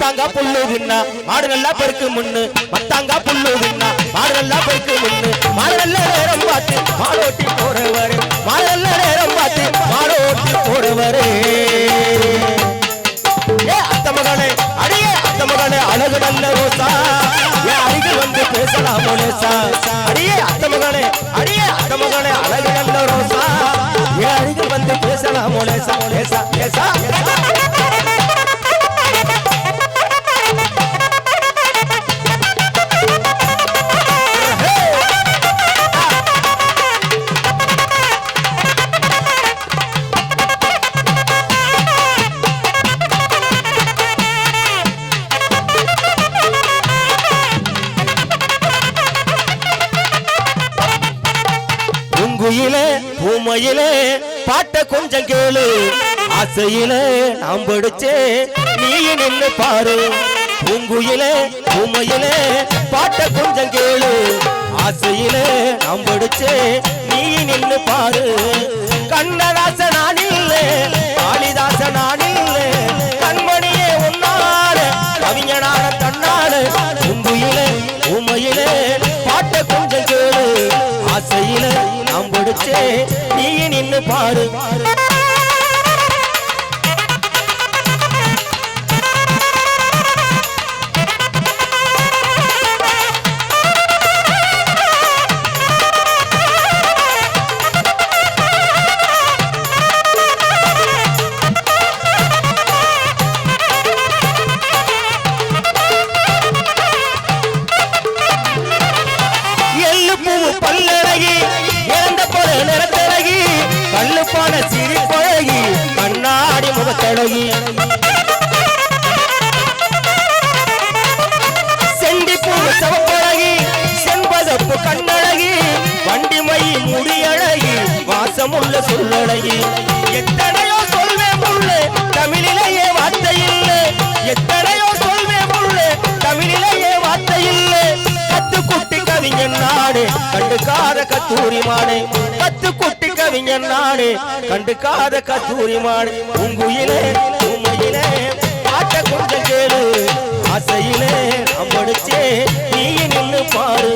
மத்தாங்கா புல்லு தின்னா. மாடு நல்லா பெருக்கு முன்னு. மத்தாங்கா புல்லு தின்னா. மாடு நல்லா பெருக்கு முன்னு. மாடு நல்ல நேரம் பார்த்து மாடோட்டி போறவரு மாடு நல்ல நேரம் பார்த்து மாடோட்டி போறவரு ஏ அத்த மகனே அடியே அத்த மகனே அழகு நல்ல ரோசா. ஏ அருகில் வந்து பேசலாம் மோனேசா. அடியே அத்த மகனே அடியே அத்த மகனே அழகு நல்ல ரோசா. ஏ அருகில் வந்து பேசலாம் மோனேசா மோனேசா ஏசா பூமையிலே பாட்ட கொஞ்சம் கேளு. ஆசையிலே நாம் படிச்சே நீ நின்று பாரு. பூங்குயிலே பூமையிலே பாட்ட கொஞ்சம் கேளு. ஆசையிலே நாம் படிச்சே நீ நின்று பாரு. கண்ணதாச நான் இல்லை காளிதாச நான் இல்லை. கண்மணியே உன்னால கவிஞனான தன்னால. பூங்குயிலே பூமையிலே பாட்ட கொஞ்சம் கேளு. ஆசையில நாம் படிச்சே நீ பாரு கண்ணாடி முகத்தழகி செண்டி பூவு சிவப்பழகி செண்பதப்பு கண்ணழகி முடியழகி வாசமுள்ள சொல்லழகி. எத்தனையோ சொல்வேன் முள்ளு தமிழிலேயே வார்த்தை இல்லை எத்தனையோ சொல்வேன் முள்ளு தமிழிலேயே வார்த்தை இல்லை கத்து குட்டி கவிஞன் நாடு கத்தூரி மாடு. கத்து குட்டி கவிஞன் நாடு கண்டுக்காத கத்தூரி மாடு உங்குயிலே உண்மையிலே பாட்ட கொஞ்சம் கேளு. ஆசையிலே அம்படிச்சே நீ நின்று பாரு.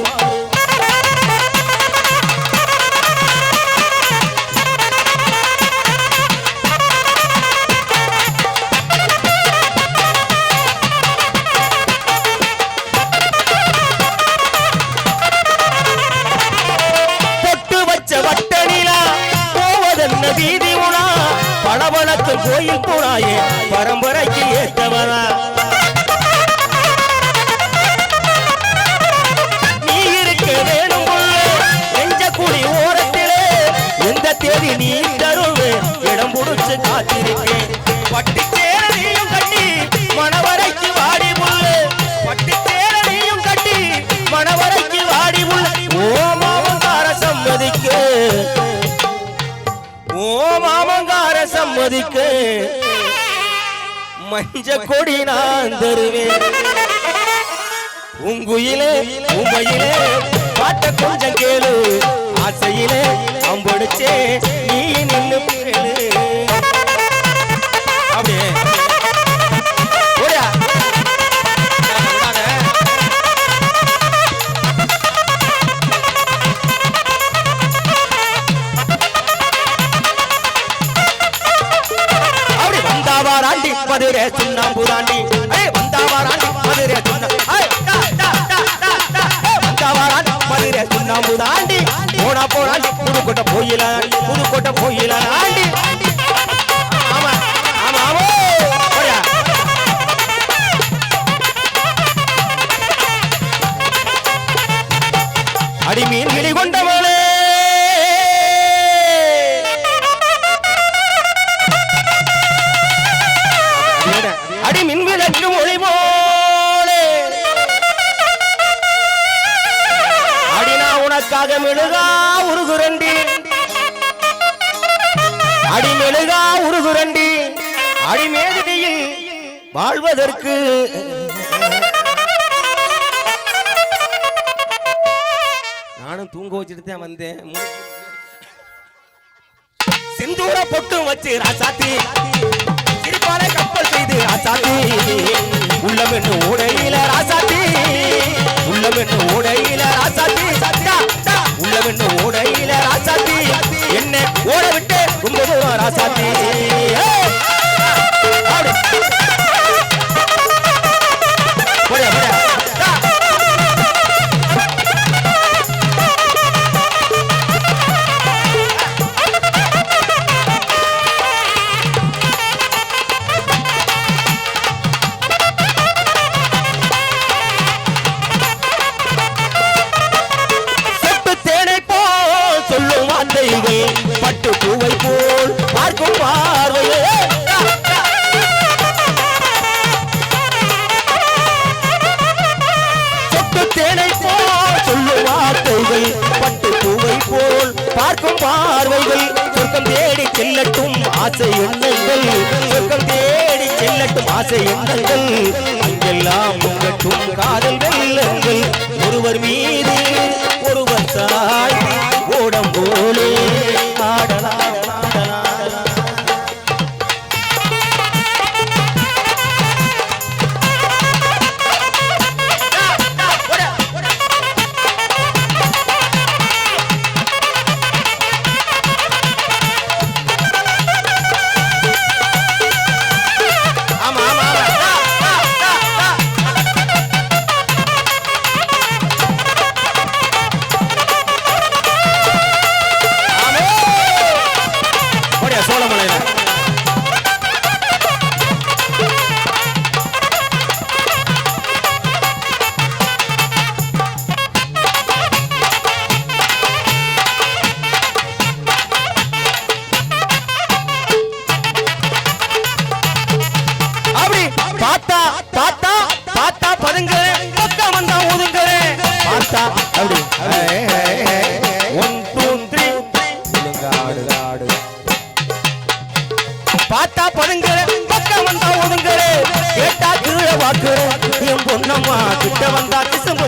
தேதி நீ தருவே. இடம் புடிச்சு காத்திருக்கேன். பட்டு சேரனையும் கட்டி மணவரைக்கு வாடி புள்ளு பட்டு சேரனையும் கட்டி மணவரைக்கு வாடி புள்ள ஓ மாமங்கார சம்மதிக்க. ஓ மாமங்கார சம்மதிக்க. மஞ்ச கொடி நான் தருவேன். உங்குயிலே உமையிலே பாட்ட கொஞ்சம் கேளு. ஆசையிலே அம்படிச்சே நீ நின்று புகழு. அப்படியே. ஓடியா. விடாத. மதுரை சுண்ணாம்புதாண்டி புதுக்கோட்டை போயில புதுக்கோட்டை போயிலாண்டி ஆமா ஆமா ஆமா. போயா கிளி கொண்டவளே. அடிமின் விளக்கு மொழி போலே. அடினா உனக்காக மெழுகா உருகுரண்டி அடிமெழுகா உருகுரண்டி அடிமேதியில் வாழ்வதற்கு. நானும் தூங்க வச்சுட்டு தான் வந்தேன். சிந்தூர பொட்டும் வச்சு ராசாத்தி சிரிப்பால கப்பல் செய்து ராசாத்தி. உள்ளமென்னு உடையில ராசாத்தி உள்ளமென்னு உடையில ராசாத்தி. சொர்க்கம் தேடி செல்லட்டும் ஆசை எண்ணங்கள். சொர்க்கம் தேடி செல்லட்டும் ஆசை எண்ணங்கள். அங்கெல்லாம் உங்கட்டும் காதல் வெள்ளங்கள். ஒருவர் மீது ஒருவர் தாய் ஓடம் போலே.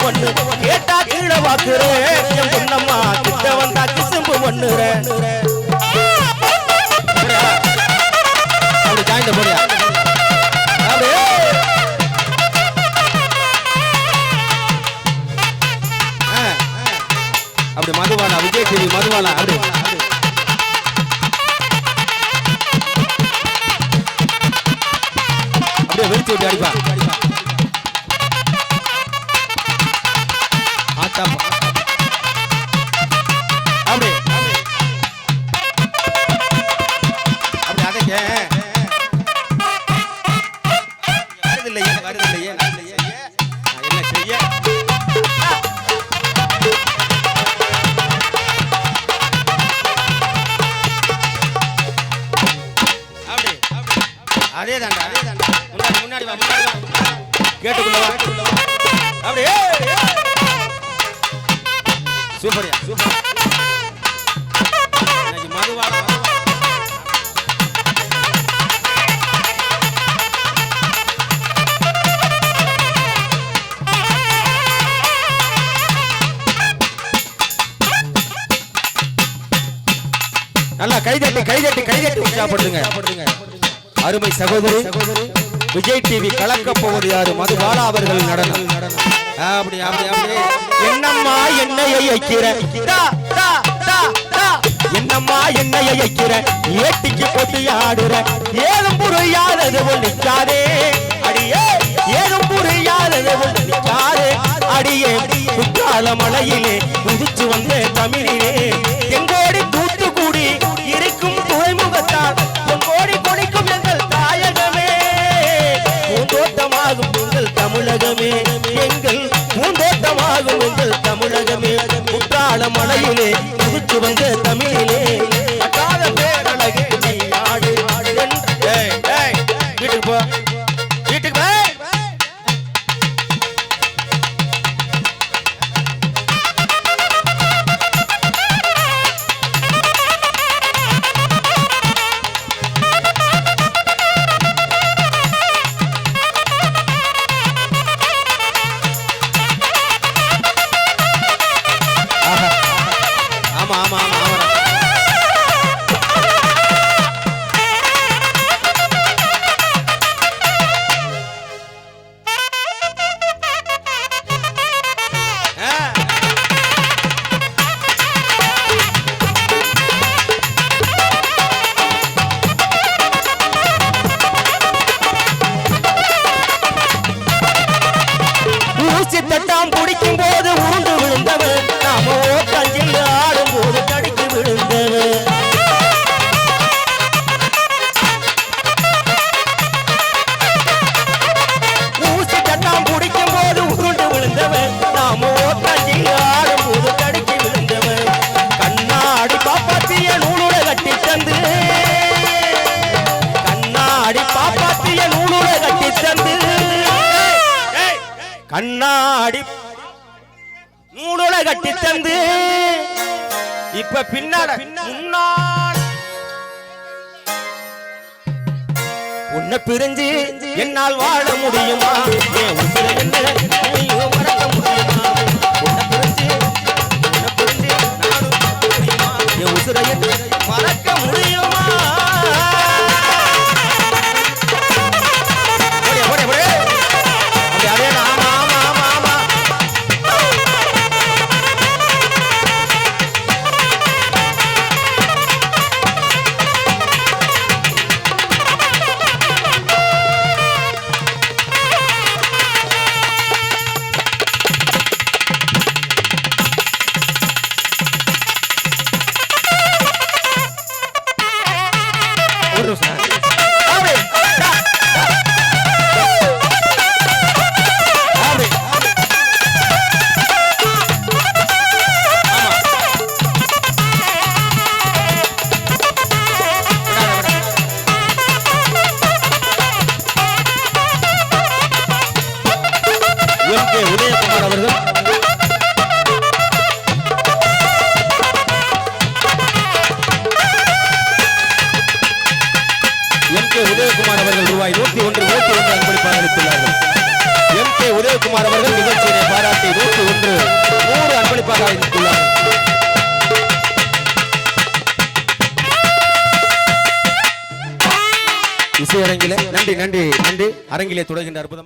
ஒண்ணு. கேட்டா கீழே வாக்குறேன் என் பொண்ணம்மா கிட்ட வந்தா கிசும்பு ஒண்ணுறேன் ஆத்தா அப்படி அப்படி அதங்க வருதில்லையே வருதில்லையே என்ன செய்ய அதே தாண்டா அதே தாண்டா முன்னாடி முன்னாடி வா முன்னாடி வா கேட்டுக்குள்ள வா சூப்பர்யா சூப்பர். இன்னைக்கு மதுவான நல்லா கைதட்டி கைதட்டி கைதட்டி உற்சாகப்படுத்துங்க. அருமை சகோதரி. சகோதரி. விஜய் டிவி கலக்க போவது யாரு? மதுபாலா அவர்கள் நடனம். அப்படி அப்படி அப்படி. என்னம்மா என்னையை வைக்கிற என்னம்மா என்னையை வைக்கிற ஏட்டிக்கு போட்டு ஆடுற. ஏதும் புரியாதது ஒன்று அடியே ஏதும் புரியாதது ஒன்று அடியே குற்றால மலையிலே குதிச்சு வந்த தமிழிலே. மலையிலே குதிச்சு வந்த தமிழிலே. கண்ணாடி நூலுல கட்டி தந்து. இப்ப பின்னால முன்னால உன்னை பிரிஞ்சு என்னால் வாழ முடியுமா? என் உசுரை என்ன மறக்க முடியுமா? உன்னை பிரிஞ்சு உன்னை பிரிஞ்சு என் உசுரை மறக்க முடியுமா? கே அவர்கள் நிகழ்ச்சியை பாராட்டி நூத்தி ஒன்று நூறு அன்பளிப்பாக அளித்துள்ளார்கள் இசையரங்கிலே நன்றி நன்றி நன்றி. அரங்கிலே தொடர்கின்ற அற்புதமாக